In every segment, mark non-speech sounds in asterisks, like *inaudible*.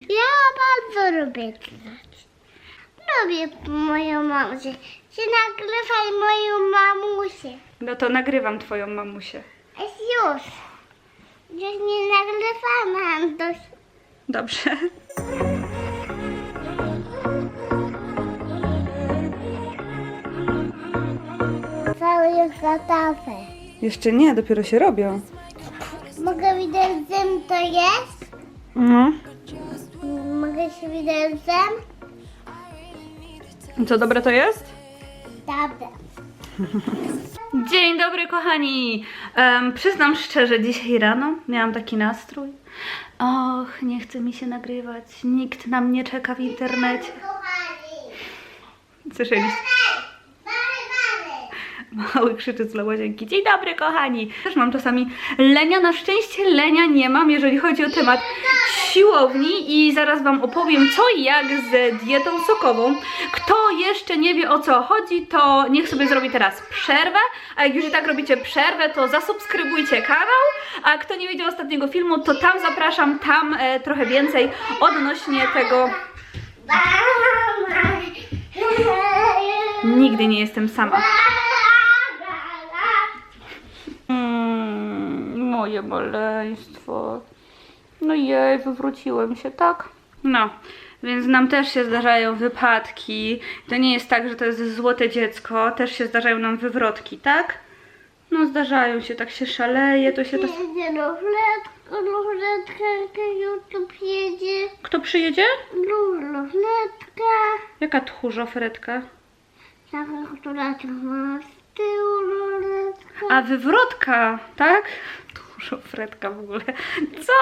Ja bardzo lubię czytać. Lubię moją mamusię. Czy nagrywaj moją mamusię. No to nagrywam twoją mamusię. Jest już. Już nie nagrywamy, Antoś. Dobrze. Cały już gotowy. Jeszcze nie, dopiero się robią. Mogę widać zem to jest? No. Mogę się widać zem? Co, dobre to jest? Dobra. Dzień dobry, kochani! Em, przyznam szczerze, dzisiaj rano miałam taki nastrój. Och, nie chce mi się nagrywać. Nikt na mnie czeka w internecie. Słyszeliście? Mały krzyczy z łazienki. Dzień dobry, kochani! Też mam czasami lenia. Na szczęście lenia nie mam, jeżeli chodzi o temat siłowni i zaraz Wam opowiem co i jak z dietą sokową. Kto jeszcze nie wie o co chodzi, to niech sobie zrobi teraz przerwę, a jak już i tak robicie przerwę, to zasubskrybujcie kanał, a kto nie widział ostatniego filmu, to tam zapraszam, tam e, trochę więcej odnośnie tego... Nigdy nie jestem sama. Mm, moje maleństwo. No jej, wywróciłem się, tak? No, więc nam też się zdarzają wypadki. To nie jest tak, że to jest złote dziecko. Też się zdarzają nam wywrotki, tak? No zdarzają się, tak się szaleje, to się to... Jedzie ruletko, ruletka, YouTube jedzie. Kto przyjedzie? Ruletka. Jaka tchórzofretka? Taka, która ma z tyłu ruletka. A wywrotka, tak? Tchórzofretka w ogóle. Co?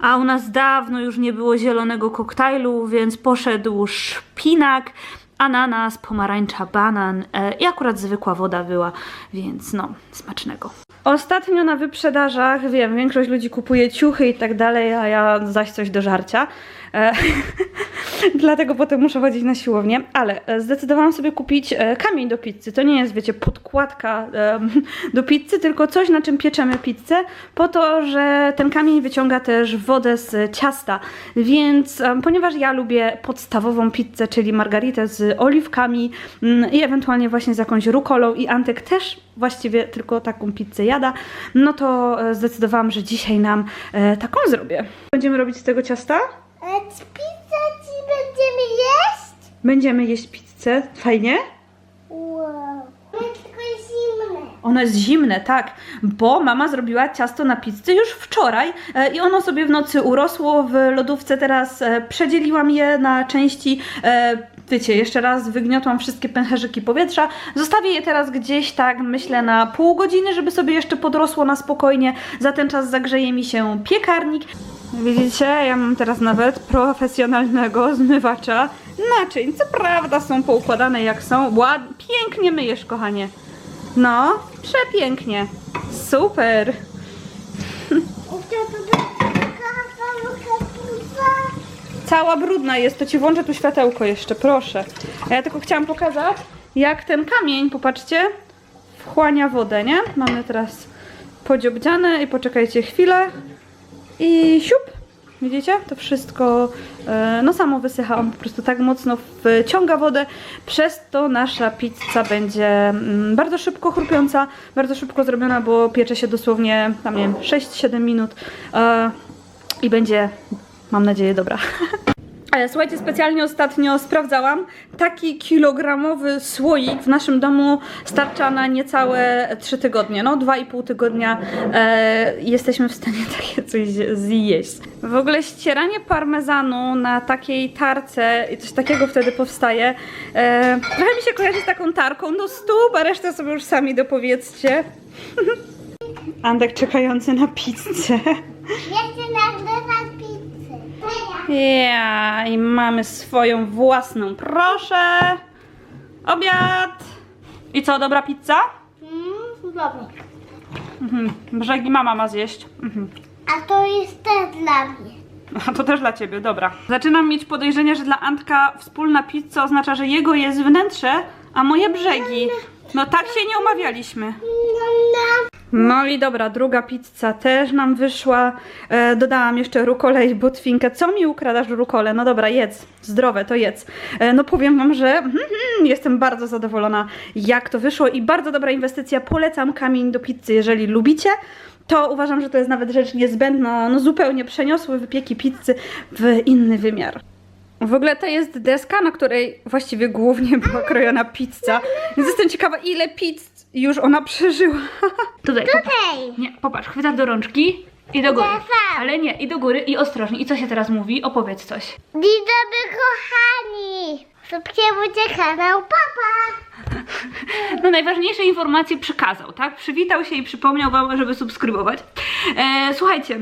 A u nas dawno już nie było zielonego koktajlu, więc poszedł szpinak, ananas, pomarańcza, banan e, i akurat zwykła woda była, więc no, smacznego. Ostatnio na wyprzedażach, wiem, większość ludzi kupuje ciuchy i tak dalej, a ja zaś coś do żarcia. E, *laughs* Dlatego potem muszę chodzić na siłownię, ale e, zdecydowałam sobie kupić e, kamień do pizzy. To nie jest, wiecie, podkładka *laughs* do pizzy, tylko coś, na czym pieczemy pizzę, po to, że ten kamień wyciąga też wodę z ciasta. Więc ponieważ ja lubię podstawową pizzę, czyli margaritę z oliwkami mm, i ewentualnie właśnie z jakąś rukolą i Antek też właściwie tylko taką pizzę jada, no to zdecydowałam, że dzisiaj nam taką zrobię. Będziemy robić z tego ciasta? A czy pizza ci będziemy jeść? Będziemy jeść pizzę. Fajnie? Wow. Jest tylko zimne. Ono jest zimne, tak, bo mama zrobiła ciasto na pizzę już wczoraj e, i ono sobie w nocy urosło w lodówce. Teraz e, przedzieliłam je na części. E, wiecie, jeszcze raz wygniotłam wszystkie pęcherzyki powietrza. Zostawię je teraz gdzieś tak, myślę, na pół godziny, żeby sobie jeszcze podrosło na spokojnie. Za ten czas zagrzeje mi się piekarnik. Widzicie, ja mam teraz nawet profesjonalnego zmywacza naczyń. Co prawda są poukładane jak są. Ład... Pięknie myjesz, kochanie. No, przepięknie. Super. Cała brudna jest, to ci włączę tu światełko jeszcze, proszę. A ja tylko chciałam pokazać, jak ten kamień, popatrzcie, wchłania wodę, nie? Mamy teraz podziobdziane i poczekajcie chwilę. I siup. Widzicie? To wszystko e, no samo wysycha. On po prostu tak mocno wciąga wodę. Przez to nasza pizza będzie mm, bardzo szybko chrupiąca, bardzo szybko zrobiona, bo piecze się dosłownie, tam nie wiem, 6-7 minut. E, I będzie, mam nadzieję, dobra. *laughs* E, Słuchajcie, specjalnie ostatnio sprawdzałam. Taki kilogramowy słoik w naszym domu starcza na niecałe 3 tygodnie. No, 2,5 tygodnia e, jesteśmy w stanie *laughs* takie coś zjeść. W ogóle ścieranie parmezanu na takiej tarce i coś takiego wtedy powstaje. E, trochę mi się kojarzy z taką tarką do stóp, a resztę sobie już sami dopowiedzcie. *laughs* Andek czekający na pizzę. Nagrywać pizzę. Ja, i mamy swoją własną. Proszę! Obiad! I co, dobra pizza? Mm, dobra. Mhm. Brzegi mama ma zjeść. Mhm. A to jest też dla mnie. A to też dla ciebie, dobra. Zaczynam mieć podejrzenie, że dla Antka wspólna pizza oznacza, że jego jest wnętrze, a moje brzegi. No tak się nie umawialiśmy. No, i dobra, druga pizza też nam wyszła. E, dodałam jeszcze rukolę i botwinkę. Co mi ukradasz rukolę? No dobra, jedz. Zdrowe, to jedz. E, no powiem wam, że mm, *laughs* mm, jestem bardzo zadowolona, jak to wyszło i bardzo dobra inwestycja. Polecam kamień do pizzy, jeżeli lubicie. To uważam, że to jest nawet rzecz niezbędna. No zupełnie przeniosły wypieki pizzy w inny wymiar. W ogóle to jest deska, na której właściwie głównie była krojona pizza. Więc jestem ciekawa, ile pizz już ona przeżyła. Tutaj, Tutaj. nie, popatrz, chwytasz do rączki i do góry. Ale nie, i do góry i ostrożnie. I co się teraz mówi? Opowiedz coś. Dzień dobry, kochani. Subskrybujcie kanał, papa. No najważniejsze informacje przekazał, tak? Przywitał się i przypomniał wam, żeby subskrybować. E, słuchajcie.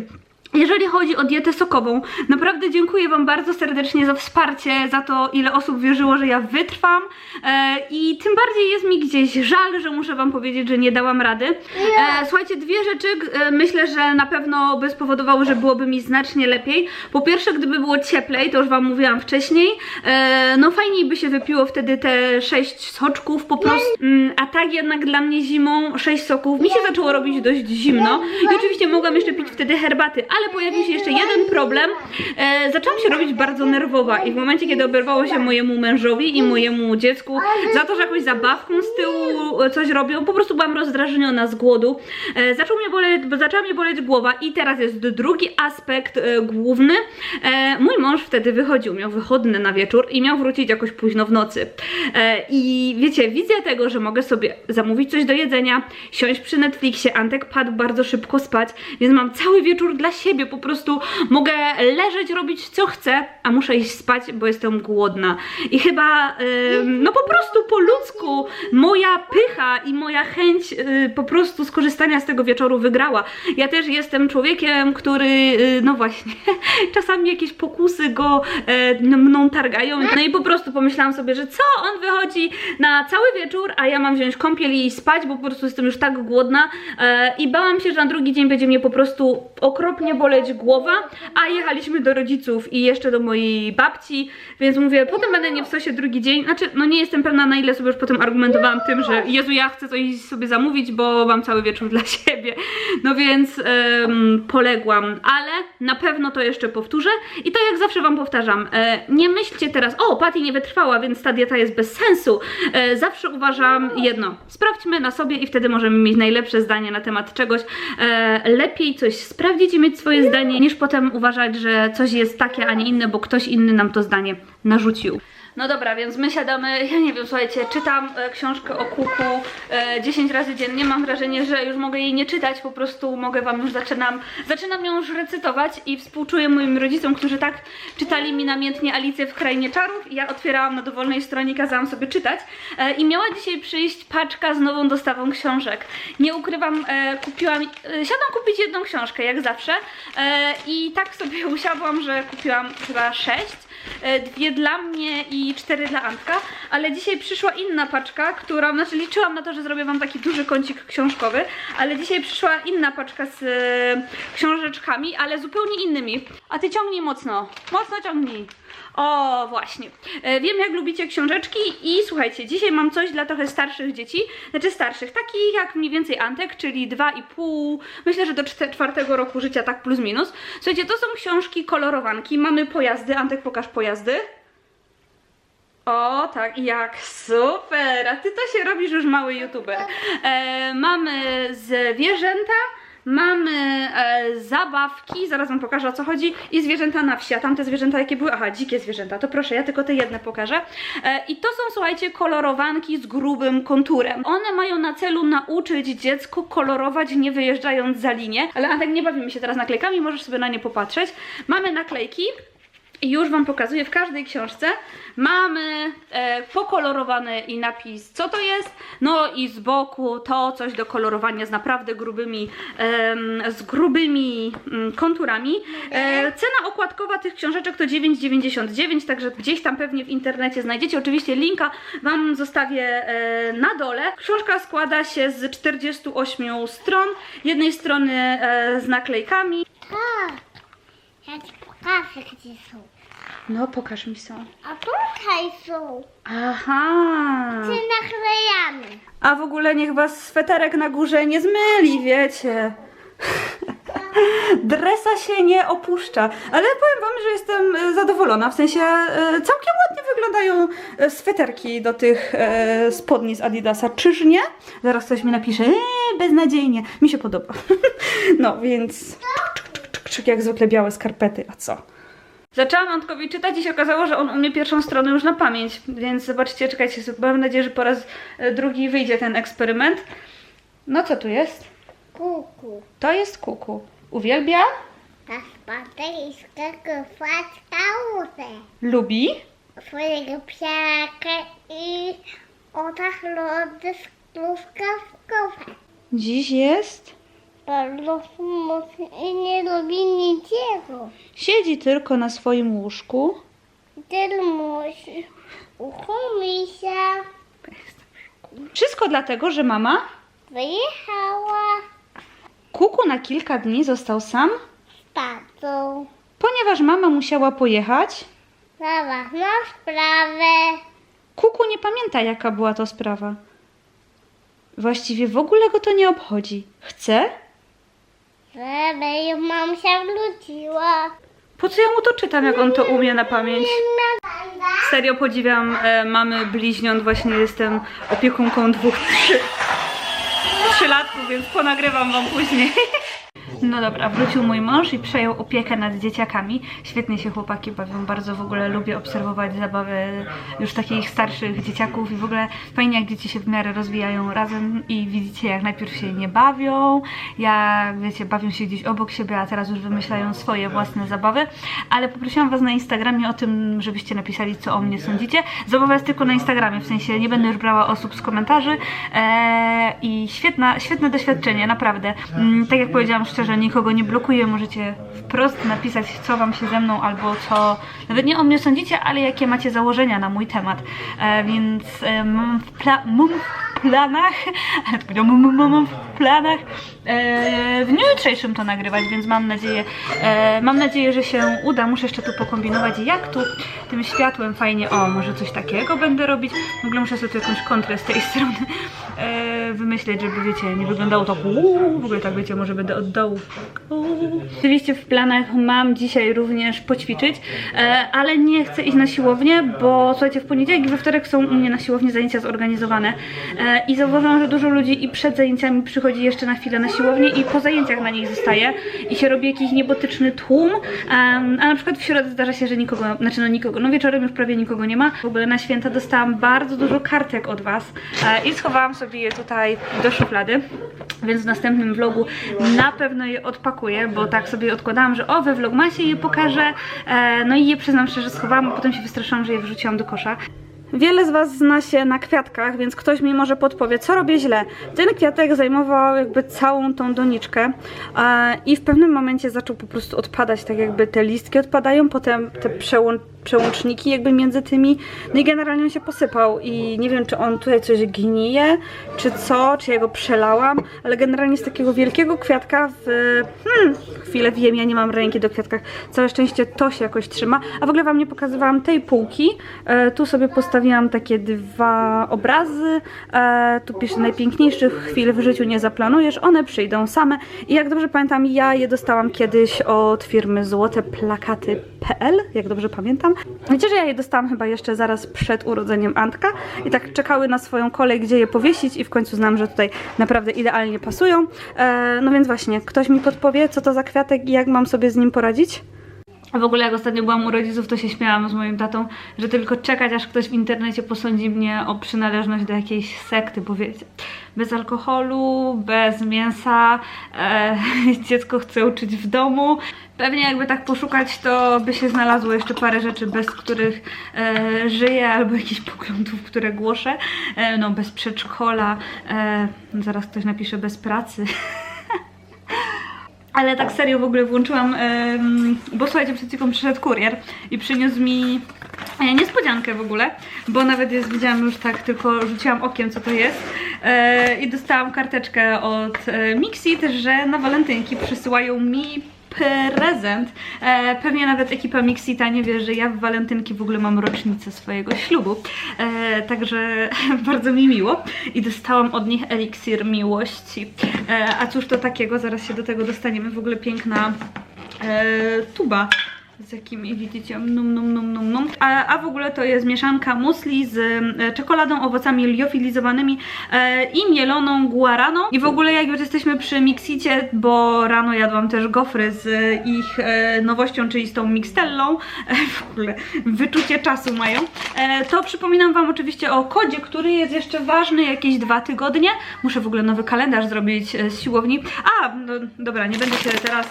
Jeżeli chodzi o dietę sokową, naprawdę dziękuję Wam bardzo serdecznie za wsparcie, za to, ile osób wierzyło, że ja wytrwam. E, i tym bardziej jest mi gdzieś żal, że muszę Wam powiedzieć, że nie dałam rady. E, słuchajcie, dwie rzeczy e, myślę, że na pewno by spowodowały, że byłoby mi znacznie lepiej. Po pierwsze, gdyby było cieplej, to już Wam mówiłam wcześniej, e, no fajniej by się wypiło wtedy te sześć soczków po prostu, mm, a tak jednak dla mnie zimą sześć soków. Mi się zaczęło robić dość zimno. I oczywiście mogłam jeszcze pić wtedy herbaty, ale pojawił się jeszcze jeden problem, e, zaczęłam się robić bardzo nerwowa i w momencie, kiedy oberwało się mojemu mężowi i mojemu dziecku za to, że jakąś zabawką z tyłu e, coś robią, po prostu byłam rozdrażniona z głodu, e, zaczął mnie boleć, zaczęła mnie boleć głowa i teraz jest drugi aspekt e, główny, e, mój mąż wtedy wychodził, miał wychodny na wieczór i miał wrócić jakoś późno w nocy. E, i wiecie, wizja tego, że mogę sobie zamówić coś do jedzenia, siąść przy Netflixie, Antek padł bardzo szybko spać, więc mam cały wieczór dla siebie, po prostu mogę leżeć, robić co chcę, a muszę iść spać, bo jestem głodna. I chyba, ym, no po prostu po ludzku moja pycha i moja chęć y, po prostu skorzystania z tego wieczoru wygrała. Ja też jestem człowiekiem, który, y, no właśnie, *laughs* czasami jakieś pokusy go e, mną targają. No i po prostu pomyślałam sobie, że co, on wychodzi na cały wieczór, a ja mam wziąć kąpiel i spać, bo po prostu jestem już tak głodna e, i bałam się, że na drugi dzień będzie mnie po prostu okropnie boleć głowa, a jechaliśmy do rodziców i jeszcze do mojej babci, więc mówię, potem będę nie w sosie drugi dzień, znaczy, no nie jestem pewna na ile sobie już potem argumentowałam tym, że Jezu, ja chcę coś sobie zamówić, bo mam cały wieczór dla *laughs* siebie, no więc em, poległam, ale na pewno to jeszcze powtórzę i to jak zawsze wam powtarzam, e, nie myślcie teraz, o, Patty nie wytrwała, więc ta dieta jest bez sensu, e, zawsze uważam jedno, sprawdźmy na sobie i wtedy możemy mieć najlepsze zdanie na temat czegoś, e, lepiej coś sprawdzić i mieć swoje zdanie, niż potem uważać, że coś jest takie, a nie inne, bo ktoś inny nam to zdanie narzucił. No dobra, więc my siadamy, ja nie wiem, słuchajcie, czytam e, książkę o kuku e, 10 razy dziennie, mam wrażenie, że już mogę jej nie czytać, po prostu mogę wam już zaczynam, zaczynam ją już recytować i współczuję moim rodzicom, którzy tak czytali mi namiętnie Alicję w Krainie Czarów. Ja otwierałam na dowolnej stronie kazałam sobie czytać. E, i miała dzisiaj przyjść paczka z nową dostawą książek. Nie ukrywam, e, kupiłam, e, siadam kupić jedną książkę, jak zawsze. E, i tak sobie *laughs* usiadłam, że kupiłam chyba sześć. e, dwie dla mnie i cztery dla Antka, ale dzisiaj przyszła inna paczka, która, znaczy liczyłam na to, że zrobię wam taki duży kącik książkowy, ale dzisiaj przyszła inna paczka z e, książeczkami, ale zupełnie innymi. A ty ciągnij mocno, mocno ciągnij. O, właśnie. E, wiem, jak lubicie książeczki i słuchajcie, dzisiaj mam coś dla trochę starszych dzieci, znaczy starszych, takich jak mniej więcej Antek, czyli 2,5, myślę, że do czwartego roku życia, tak plus minus. Słuchajcie, to są książki kolorowanki, mamy pojazdy, Antek pokaż pojazdy. O, tak, jak super! A ty to się robisz już mały youtuber. E, mamy zwierzęta, mamy e, zabawki, zaraz wam pokażę o co chodzi, i zwierzęta na wsi. A tamte zwierzęta jakie były? Aha, dzikie zwierzęta. To proszę, ja tylko te jedne pokażę. E, I to są, słuchajcie, kolorowanki z grubym konturem. One mają na celu nauczyć dziecko kolorować, nie wyjeżdżając za linię. Ale Antek, nie bawimy się teraz naklejkami, możesz sobie na nie popatrzeć. Mamy naklejki. I już Wam pokazuję w każdej książce. Mamy e, pokolorowany i napis, co to jest. No i z boku to coś do kolorowania z naprawdę grubymi, em, z grubymi mm, konturami. E, cena okładkowa tych książeczek to 9,99, także gdzieś tam pewnie w internecie znajdziecie. Oczywiście linka Wam zostawię e, na dole. Książka składa się z 48 stron. Jednej strony e, z naklejkami, Tak. Ja ci pokażę, gdzie są. No, pokaż mi są. A tutaj są. Aha. Czy naklejamy? A w ogóle niech was sweterek na górze nie zmyli, wiecie. *laughs* Dresa się nie opuszcza, ale powiem wam, że jestem e, zadowolona, w sensie e, całkiem ładnie wyglądają e, sweterki do tych spodni z Adidasa, czyż nie? Zaraz ktoś mi napisze, eee, beznadziejnie, mi się podoba. *laughs* No więc, czyk, jak zwykle białe skarpety, a co? Zaczęłam Antkowi czytać i się okazało, że on umie pierwszą stronę już na pamięć, więc zobaczcie, czekajcie, mam nadzieję, że po raz e, drugi wyjdzie ten eksperyment. No co tu jest? Kuku. To jest kuku. Uwielbia? Ta spadek i skakować. Lubi? Swojego psiaka i otach lody z truskawkowe. Dziś jest? Bardzo smutny i nie lubi niczego. Siedzi tylko na swoim łóżku. Tyle musi. Uchumi się. Wszystko dlatego, że mama Wyjechała kuku na kilka dni został sam, z tatą. ponieważ mama musiała pojechać. Na ważną sprawę. Kuku nie pamięta, jaka była to sprawa. Właściwie w ogóle go to nie obchodzi. Chce? Żeby ją mamusia wróciła. Po co ja mu to czytam, jak on to umie na pamięć? Serio podziwiam e, mamy bliźniąt, właśnie jestem opiekunką dwóch, trzy, trzylatków, więc ponagrywam wam później. *laughs* No dobra, wrócił mój mąż i przejął opiekę nad dzieciakami. Świetnie się chłopaki bawią, bardzo w ogóle lubię obserwować zabawy już takich starszych dzieciaków i w ogóle fajnie jak dzieci się w miarę rozwijają razem i widzicie jak najpierw się nie bawią, jak wiecie, bawią się gdzieś obok siebie, a teraz już wymyślają swoje własne zabawy, ale poprosiłam was na Instagramie o tym, żebyście napisali co o mnie sądzicie. Zabawa jest tylko na Instagramie, w sensie nie będę już brała osób z komentarzy eee, i świetna, świetne doświadczenie, naprawdę. Mm, tak jak powiedziałam szczerze, nikogo nie blokuję, możecie wprost napisać, co wam się ze mną albo co, nawet nie o mnie sądzicie, ale jakie macie założenia na mój temat. E, więc e, mam w, mam planach, *laughs* ale mam, w planach e, w dniu jutrzejszym to nagrywać, więc mam nadzieję, e, mam nadzieję, że się uda. Muszę jeszcze tu pokombinować, jak tu tym światłem fajnie, o, może coś takiego będę robić. W ogóle muszę sobie tu jakąś kontrę z tej *laughs* strony e, wymyśleć, żeby, wiecie, nie wyglądało to uuu, w ogóle tak, wiecie, może będę od dołu. Uuu. Oczywiście w planach mam dzisiaj również poćwiczyć, ale nie chcę iść na siłownię, bo słuchajcie, w poniedziałek i we wtorek są u mnie na siłowni zajęcia zorganizowane e, i zauważyłam, że dużo ludzi i przed zajęciami przychodzi jeszcze na chwilę na siłownię i po zajęciach na nich zostaje i się robi jakiś niebotyczny tłum, a na przykład w środę zdarza się, że nikogo, znaczy no nikogo, no wieczorem już prawie nikogo nie ma. W ogóle na święta dostałam bardzo dużo kartek od Was e, i schowałam sobie je tutaj do szuflady, więc w następnym vlogu na pewno je odpakuję, bo tak sobie odkładałam, że o, we vlogmasie je pokażę, e, no i je przyznam szczerze schowałam, a potem się wystraszyłam, że je wrzuciłam do kosza. Wiele z Was zna się na kwiatkach, więc ktoś mi może podpowie, co robię źle. Ten kwiatek zajmował jakby całą tą doniczkę e, i w pewnym momencie zaczął po prostu odpadać, tak jakby te listki odpadają, potem te przełą przełączniki jakby między tymi, no i generalnie on się posypał i nie wiem, czy on tutaj coś gnije, czy co, czy ja go przelałam, ale generalnie z takiego wielkiego kwiatka w... Hmm, chwilę wiem, ja nie mam ręki do kwiatkach, całe szczęście to się jakoś trzyma, a w ogóle Wam nie pokazywałam tej półki, e, tu sobie postawiłam takie dwa obrazy, e, tu piszę najpiękniejszych chwil w życiu nie zaplanujesz, one przyjdą same. I jak dobrze pamiętam, ja je dostałam kiedyś od firmy złoteplakaty.pl, jak dobrze pamiętam. Wiecie, że ja je dostałam chyba jeszcze zaraz przed urodzeniem Antka i tak czekały na swoją kolej, gdzie je powiesić i w końcu znam, że tutaj naprawdę idealnie pasują. E, no więc właśnie, ktoś mi podpowie, co to za kwiatek i jak mam sobie z nim poradzić? A w ogóle jak ostatnio byłam u rodziców, to się śmiałam z moim tatą, że tylko czekać, aż ktoś w internecie posądzi mnie o przynależność do jakiejś sekty, bo wiecie, bez alkoholu, bez mięsa, e, *laughs* dziecko chce uczyć w domu. Pewnie jakby tak poszukać, to by się znalazło jeszcze parę rzeczy, bez których e, żyję, albo jakichś poglądów, które głoszę. E, no, bez przedszkola, e, zaraz ktoś napisze bez pracy. *laughs* Ale tak serio w ogóle włączyłam, em, bo słuchajcie, przed chwilą przyszedł kurier i przyniósł mi e, niespodziankę w ogóle, bo nawet jest, widziałam już tak, tylko rzuciłam okiem co to jest e, i dostałam karteczkę od e, Mixit, że na walentynki przysyłają mi prezent. E, pewnie nawet ekipa Mixita nie wie, że ja w walentynki w ogóle mam rocznicę swojego ślubu. E, także *laughs* bardzo mi miło. I dostałam od nich eliksir miłości. E, a cóż to takiego? Zaraz się do tego dostaniemy. W ogóle piękna e, tuba z jakimi widzicie, num num num num num. A, a w ogóle to jest mieszanka musli z e, czekoladą, owocami liofilizowanymi e, i mieloną guaraną. I w ogóle jak już jesteśmy przy mixicie, bo rano jadłam też gofry z ich e, nowością, czyli z tą mixtellą, e, w ogóle wyczucie czasu mają, e, to przypominam Wam oczywiście o kodzie, który jest jeszcze ważny jakieś dwa tygodnie. Muszę w ogóle nowy kalendarz zrobić e, z siłowni. A, no, dobra, nie będę się teraz...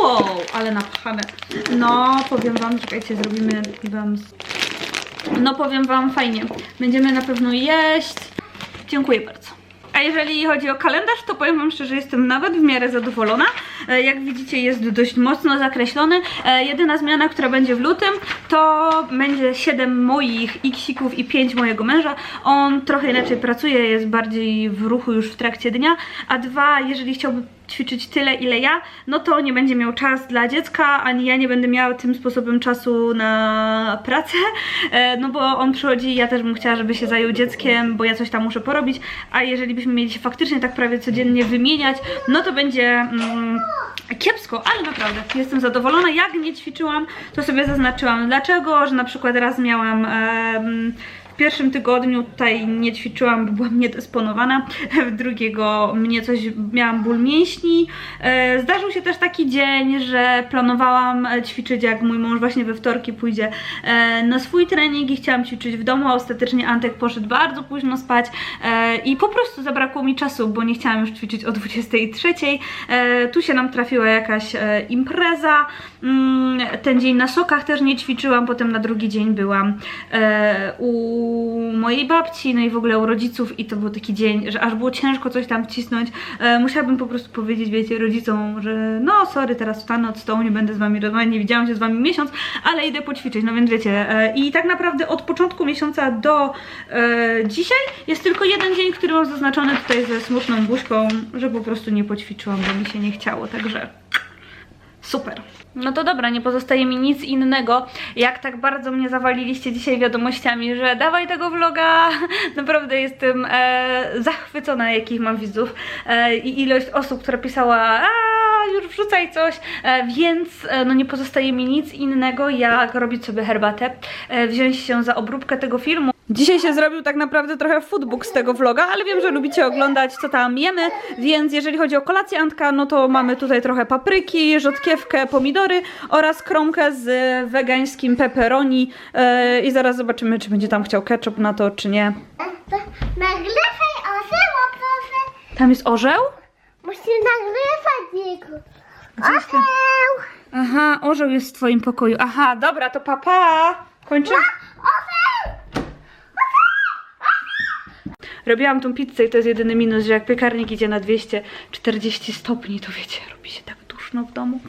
Wow, ale napchane. No, powiem Wam, czekajcie, zrobimy Wam... No, powiem Wam, fajnie. Będziemy na pewno jeść. Dziękuję bardzo. A jeżeli chodzi o kalendarz, to powiem Wam szczerze, jestem nawet w miarę zadowolona. E, Jak widzicie, jest dość mocno zakreślony. E, Jedyna zmiana, która będzie w lutym, to będzie 7 moich iksików i 5 mojego męża. On trochę inaczej pracuje, jest bardziej w ruchu już w trakcie dnia, a dwa, jeżeli chciałby ćwiczyć tyle, ile ja, no to nie będzie miał czas dla dziecka, ani ja nie będę miała tym sposobem czasu na pracę, e, no bo on przychodzi i ja też bym chciała, żeby się zajął dzieckiem, bo ja coś tam muszę porobić, a jeżeli byśmy mieli się faktycznie tak prawie codziennie wymieniać, no to będzie mm, kiepsko, ale naprawdę jestem zadowolona. Jak nie ćwiczyłam, to sobie zaznaczyłam dlaczego, że na przykład raz miałam w pierwszym tygodniu tutaj nie ćwiczyłam, bo byłam niedysponowana. W drugiego mnie coś, miałam ból mięśni. E, Zdarzył się też taki dzień, że planowałam ćwiczyć, jak mój mąż właśnie we wtorki pójdzie e, na swój trening i chciałam ćwiczyć w domu, a ostatecznie Antek poszedł bardzo późno spać e, i po prostu zabrakło mi czasu, bo nie chciałam już ćwiczyć o 23. E, Tu się nam trafiła jakaś impreza. Mm, Ten dzień na sokach też nie ćwiczyłam, potem na drugi dzień byłam e, u mojej babci, no i w ogóle u rodziców i to był taki dzień, że aż było ciężko coś tam wcisnąć. E, musiałabym po prostu powiedzieć, wiecie, rodzicom, że no sorry, teraz wstanę od stołu, nie będę z wami rozmawiać, nie widziałam się z wami miesiąc, ale idę poćwiczyć, no więc wiecie. E, I tak naprawdę od początku miesiąca do e, dzisiaj jest tylko jeden dzień, który mam zaznaczony tutaj ze smutną buźką, że po prostu nie poćwiczyłam, bo mi się nie chciało, także super. No to dobra, nie pozostaje mi nic innego, jak tak bardzo mnie zawaliliście dzisiaj wiadomościami, że dawaj tego vloga. *laughs* Naprawdę jestem e, zachwycona, jakich mam widzów e, i ilość osób, która pisała a już wrzucaj coś, e, więc e, no nie pozostaje mi nic innego, jak robić sobie herbatę, e, wziąć się za obróbkę tego filmu. Dzisiaj się zrobił tak naprawdę trochę foodbook z tego vloga, ale wiem, że lubicie oglądać, co tam jemy, więc jeżeli chodzi o kolację Antka, no to mamy tutaj trochę papryki, rzodkiewkę, pomidory oraz kromkę z wegańskim pepperoni e, i zaraz zobaczymy, czy będzie tam chciał ketchup na to, czy nie. Nagrywaj oseło, proszę. Tam jest orzeł? Musisz nagrywać niego. Gdzieś tam. Oseł. Aha, orzeł jest w twoim pokoju. Aha, dobra, to papa. Kończymy. Robiłam tą pizzę i to jest jedyny minus, że jak piekarnik idzie na 240 stopni, to wiecie, robi się tak duszno w domu.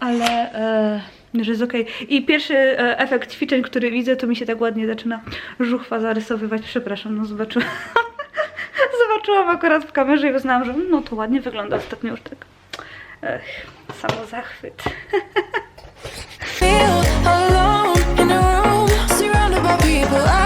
Ale... E, że jest okej. Okay. I pierwszy e, efekt ćwiczeń, który widzę, to mi się tak ładnie zaczyna żuchwa zarysowywać. Przepraszam, no zobaczyłam. *laughs* zobaczyłam akurat w kamerze i uznałam, że no to ładnie wygląda ostatnio już tak. Ech, samozachwyt. *laughs* Feel alone in a room, surrounded by people